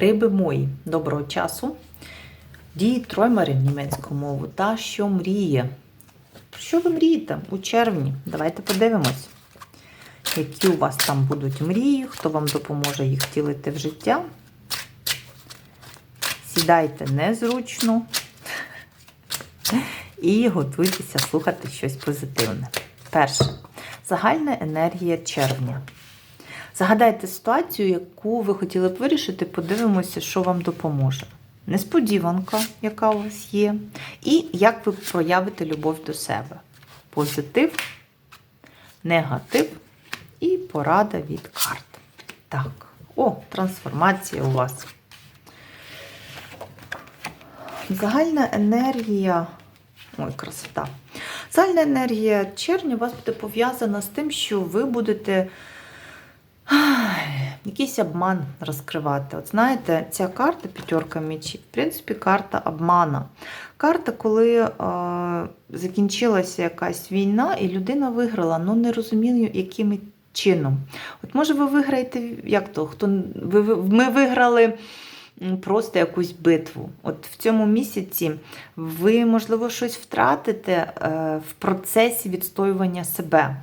Риби мої, доброго часу. Дії троймери німецькою мовою. Та, що мріє. Що ви мрієте у червні? Давайте подивимось, які у вас там будуть мрії, хто вам допоможе їх втілити в життя. Сідайте незручно і готуйтеся слухати щось позитивне. Перше. Загальна енергія червня. Загадайте ситуацію, яку ви хотіли б вирішити, подивимося, що вам допоможе. Несподіванка, яка у вас є, і як ви проявите любов до себе. Позитив, негатив і порада від карт. Так, о, трансформація у вас. Загальна енергія. Ой, красота. Загальна енергія червня у вас буде пов'язана з тим, що ви будете якийсь обман розкривати. От знаєте, ця карта п'ятерка мечів, в принципі, карта обмана. Карта, коли е, закінчилася якась війна, і людина виграла, але не розумію, яким чином. От може ви виграєте, як то, хто ви- ми виграли просто якусь битву. От в цьому місяці ви, можливо, щось втратите е, в процесі відстоювання себе.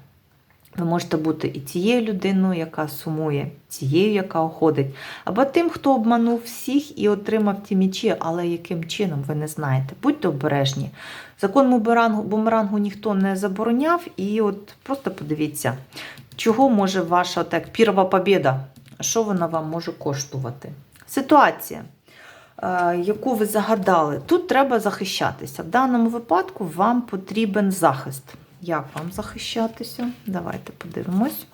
Ви можете бути і тією людиною, яка сумує, тією, яка уходить, або тим, хто обманув всіх і отримав ті мічі, але яким чином ви не знаєте. Будьте обережні. Закон бумерангу, бумерангу ніхто не забороняв, і от просто подивіться, чого може ваша так, пірова побіда, що вона вам може коштувати. Ситуація, е, яку ви загадали, тут треба захищатися. В даному випадку вам потрібен захист. Як вам захищатися? Давайте подивимось.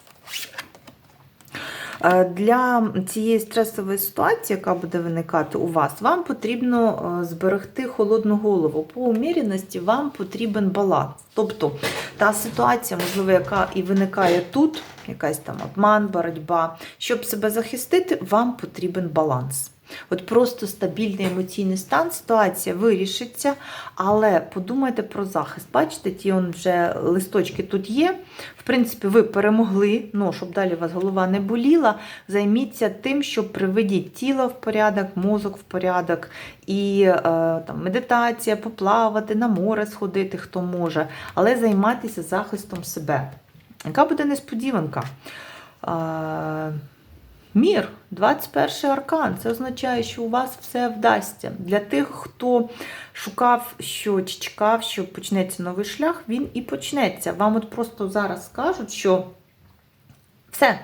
Е, Для цієї стресової ситуації, яка буде виникати у вас, вам потрібно е, зберегти холодну голову. По уміряності вам потрібен баланс. Тобто та ситуація, можливо, яка і виникає тут, якась там обман, боротьба. Щоб себе захистити, вам потрібен баланс. От просто стабільний емоційний стан, ситуація вирішиться, але подумайте про захист. Бачите, ті он вже листочки тут є. В принципі, ви перемогли, ну, щоб далі у вас голова не боліла. Займіться тим, щоб приведіть тіло в порядок, мозок в порядок, і е, там, медитація, поплавати, на море сходити, хто може, але займатися захистом себе. Яка буде несподіванка? Е, Мір, 21 аркан. Це означає, що у вас все вдасться. Для тих, хто шукав, що чекав, що почнеться новий шлях, він і почнеться. Вам от просто зараз скажуть, що все,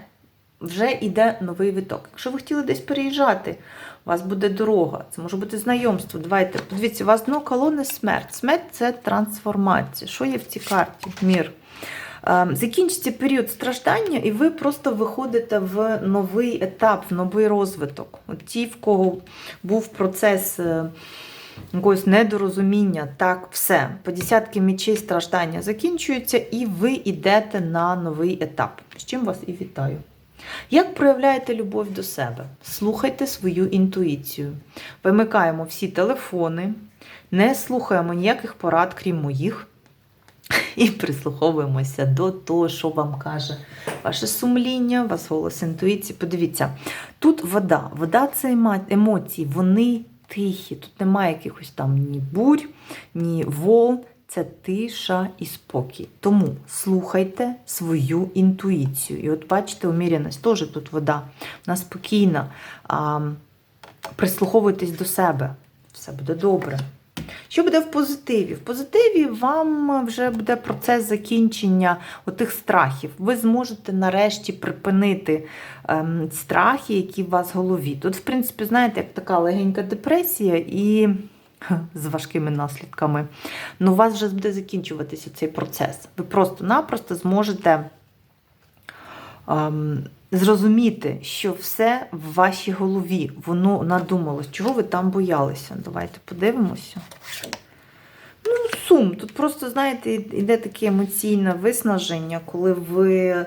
вже йде новий виток. Якщо ви хотіли десь переїжджати, у вас буде дорога, це може бути знайомство. Давайте, подивіться, у вас дно колони смерть. Смерть це трансформація. Що є в цій карті? Мір. Ем, Закінчиться період страждання, і ви просто виходите в новий етап, в новий розвиток. От ті, в кого був процес е, якогось недорозуміння, так, все. По десятки мечей страждання закінчуються, і ви йдете на новий етап. З чим вас і вітаю. Як проявляєте любов до себе? Слухайте свою інтуїцію. Вимикаємо всі телефони, не слухаємо ніяких порад, крім моїх. І прислуховуємося до того, що вам каже ваше сумління, вас голос інтуїції. Подивіться, тут вода. Вода це емоції, вони тихі. Тут немає якихось там ні бурь, ні волн. Це тиша і спокій. Тому слухайте свою інтуїцію. І от бачите, уміряність теж тут вода. Вона спокійна. А, прислуховуйтесь до себе. Все буде добре. Що буде в позитиві? В позитиві вам вже буде процес закінчення отих страхів. Ви зможете нарешті припинити ем, страхи, які у вас в голові. Тут, в принципі, знаєте, як така легенька депресія і з важкими наслідками. Ну, у вас вже буде закінчуватися цей процес. Ви просто-напросто зможете ем, зрозуміти, що все в вашій голові, воно надумалось. Чого ви там боялися? Давайте подивимося. Ну, сум. Тут просто, знаєте, йде таке емоційне виснаження, коли ви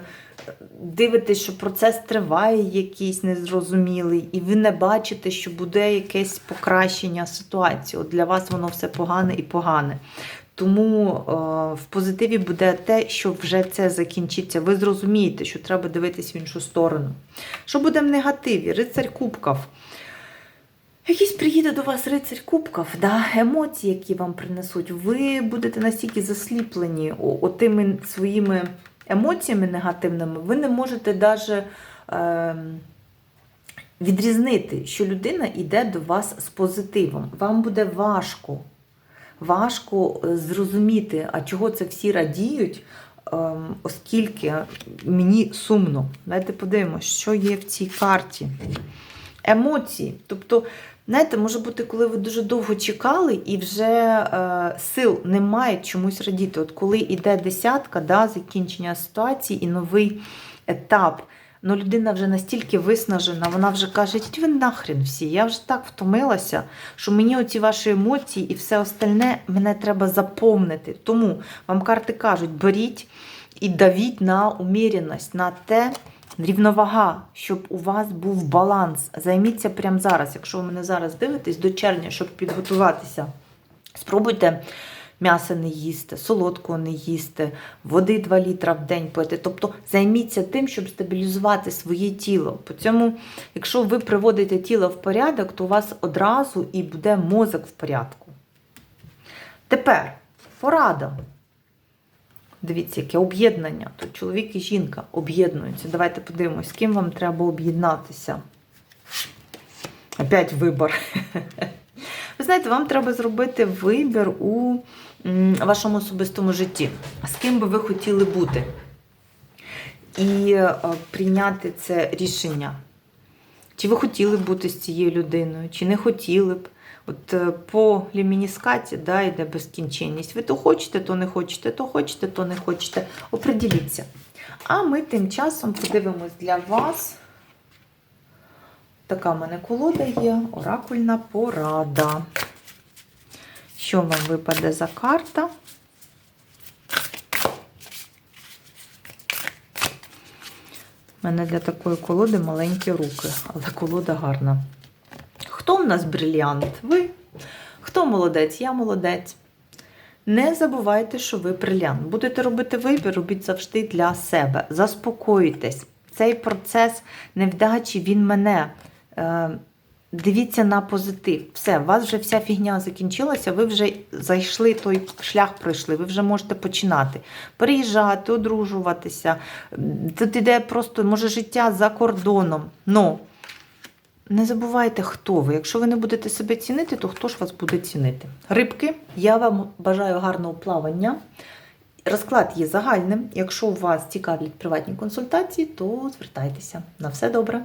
дивитесь, що процес триває якийсь незрозумілий, і ви не бачите, що буде якесь покращення ситуації. От для вас воно все погане і погане. Тому е, в позитиві буде те, що вже це закінчиться. Ви зрозумієте, що треба дивитись в іншу сторону. Що буде в негативі? Рицарь Кубків. Якийсь приїде до вас рицарь кубків, да, емоції, які вам принесуть, ви будете настільки засліплені отими своїми емоціями негативними, ви не можете навіть відрізнити, що людина йде до вас з позитивом. Вам буде важко, важко е, зрозуміти, а чого це всі радіють, ем, оскільки мені сумно. Давайте подивимося, що є в цій карті. Емоції. Тобто, знаєте, може бути, коли ви дуже довго чекали і вже е, сил немає чомусь радіти. От коли йде десятка, да, закінчення ситуації і новий етап. Ну, людина вже настільки виснажена, вона вже каже, «Ідіть ви нахрен всі, я вже так втомилася, що мені оці ваші емоції і все остальне мене треба заповнити. Тому вам карти кажуть, беріть і давіть на уміряність, на те, рівновага, щоб у вас був баланс. Займіться прямо зараз. Якщо ви мене зараз дивитесь до червня, щоб підготуватися, спробуйте м'яса не їсти, солодкого не їсти, води 2 літра в день пити. Тобто займіться тим, щоб стабілізувати своє тіло. По цьому, якщо ви приводите тіло в порядок, то у вас одразу і буде мозок в порядку. Тепер порада. Дивіться, яке об'єднання. Тут чоловік і жінка об'єднуються. Давайте подивимось, з ким вам треба об'єднатися. Опять вибор. Ви знаєте, вам треба зробити вибір у вашому особистому житті. З ким би ви хотіли бути? І е, прийняти це рішення. Чи ви хотіли б бути з цією людиною, чи не хотіли б. От е, по лімініскаті да, йде безкінченність. Ви то хочете, то не хочете, то хочете, то не хочете. Оприділіться. А ми тим часом подивимось для вас. Така в мене колода є, оракульна порада. Що вам випаде за карта? У мене для такої колоди маленькі руки, але колода гарна. Хто в нас брильянт? Ви? Хто молодець? Я молодець. Не забувайте, що ви брильянт. Будете робити вибір, робіть завжди для себе. Заспокойтесь. Цей процес невдачі, він мене. Дивіться на позитив. Все, у вас вже вся фігня закінчилася, ви вже зайшли, той шлях пройшли, ви вже можете починати. Переїжджати, одружуватися. Тут іде просто, може, життя за кордоном. Но не забувайте, хто ви. Якщо ви не будете себе цінити, то хто ж вас буде цінити? Рибки, я вам бажаю гарного плавання. Розклад є загальним. Якщо у вас цікавлять приватні консультації, то звертайтеся. На все добре.